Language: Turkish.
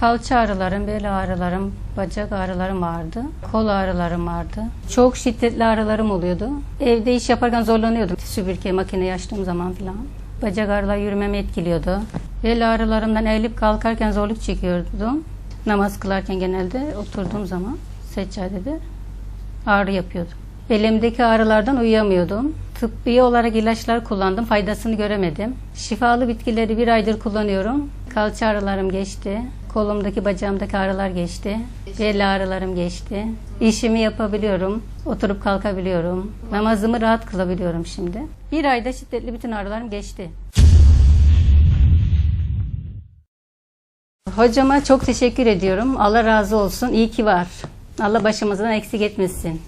Kalça ağrılarım, bel ağrılarım, bacak ağrılarım vardı. Kol ağrılarım vardı. Çok şiddetli ağrılarım oluyordu. Evde iş yaparken zorlanıyordum. Süpürge, makine açtığım zaman falan. Bacak ağrılar yürümemi etkiliyordu. Bel ağrılarımdan eğilip kalkarken zorluk çekiyordum. Namaz kılarken genelde oturduğum zaman seccadede ağrı yapıyordu. Belimdeki ağrılardan uyuyamıyordum. Tıbbi olarak ilaçlar kullandım. Faydasını göremedim. Şifalı bitkileri bir aydır kullanıyorum. Kalça ağrılarım geçti. Kolumdaki bacağımdaki ağrılar geçti. Bel ağrılarım geçti. İşimi yapabiliyorum. Oturup kalkabiliyorum. Namazımı rahat kılabiliyorum şimdi. Bir ayda şiddetli bütün ağrılarım geçti. Hocama çok teşekkür ediyorum. Allah razı olsun. İyi ki var. Allah başımızdan eksik etmesin.